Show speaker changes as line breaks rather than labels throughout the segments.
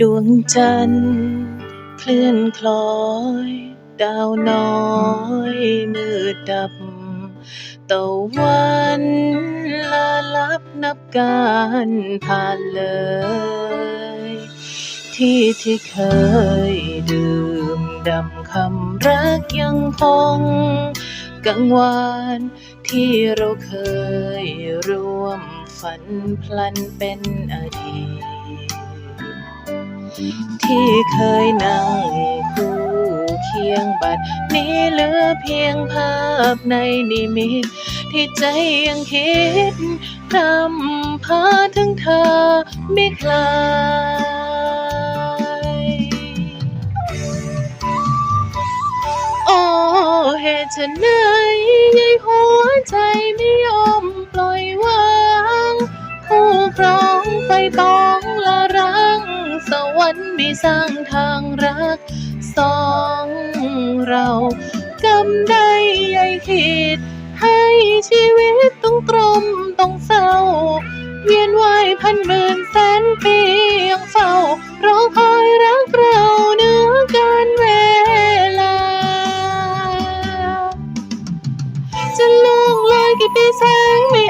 ดวงจันทร์เคลื่อนคล้อย ดาวน้อยมืดดับตะวันละลับนับการผ่านเลย ที่ที่เคยดื่มดำคำรักยังคงกังวานที่เราเคยร่วมฝันพลันเป็นอดีต ที่เคยนั่งคู่เคียงบัด นี้เหลือเพียงภาพในนิมิตที่ใจยังคิดพรำพาถึงเธอไม่คลายโอ้เหตุไฉนยายหัวใจไม่ยอมปล่อยวาง คู่ครองไฟปองละรัง สวรรค์มีสร้างทางรักสองเรากำได้ยายคิดให้ชีวิตต้องตรมต้องเศร้า เวียนว่ายพันหมื่นแสนปียังเฝ้ารอคอยรักเราเนื้อการเวลา จะล่วงเลยกี่ปีแสงไม่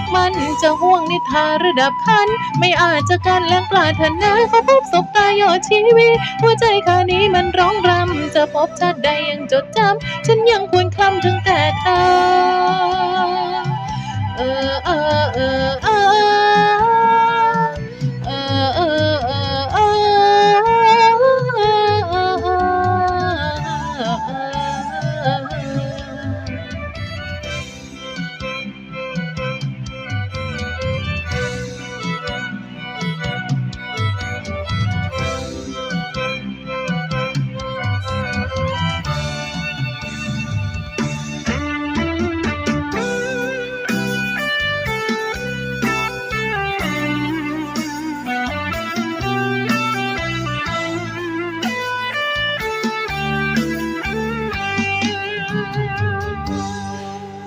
กมันจะห่วงนิทาระดับคัน ไม่อาจจะกันแรงปรารถนาเขาพบศพตายอดชีวิต หัวใจข้านี้มันร้องรำ จะพบชาติใดยังจดจำ ฉันยังควรคลำถึงแต่เธอ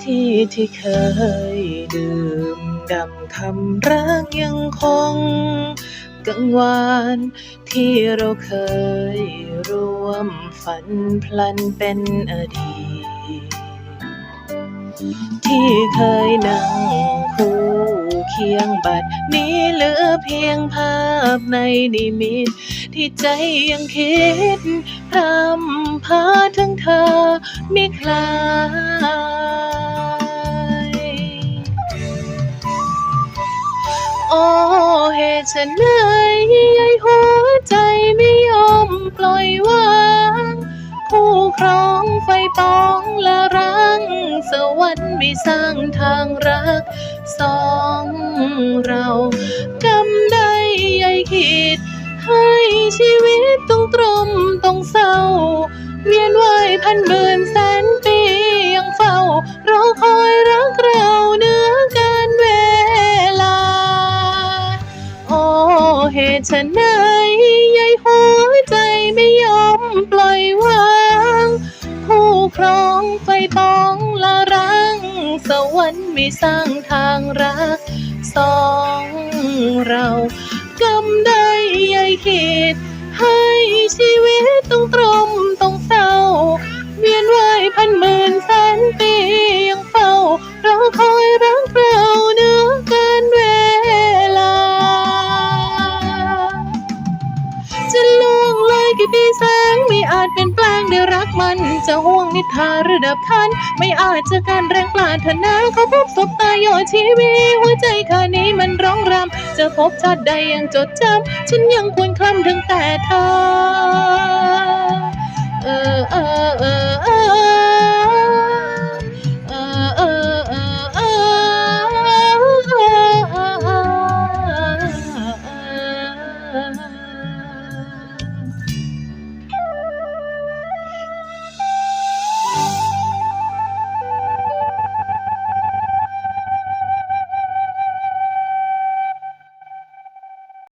ที่ที่เคยดื่มดำคำรักยังคง กังวานที่เราเคยร่วมฝันพลันเป็นอดีต ที่เคยนั่งคู่เคียงบัดนี้เหลือเพียงภาพในนิมิต ที่ใจยังคิดพรำพาถึงเธอไม่คลา เหตุไฉนยายหัวใจไม่ยอมปล่อยวางคู่ครองไฟปองละรัง สวรรค์ไม่สร้างทางรักสองเรากำได้ยายคิด ให้ชีวิตต้องตรมต้องเศร้า เวียนว่ายพันหมื่นแสน เหตุไหนยายหัวใจไม่ยอมปล่อยวางผู้ครองไฟปองละรัง สวรรค์ไม่สร้างทางรักสองเรากำได้ยายคิดให้ชี จะห่วงนิทาระดับคัน ไม่อาจจะการแรงปราถนาเขาพบศพตายอดชีวี หัวใจข้านี้มันร้องรำจะพบชาติใดยังจดจำฉันยังควรคลำถึงแต่เธอ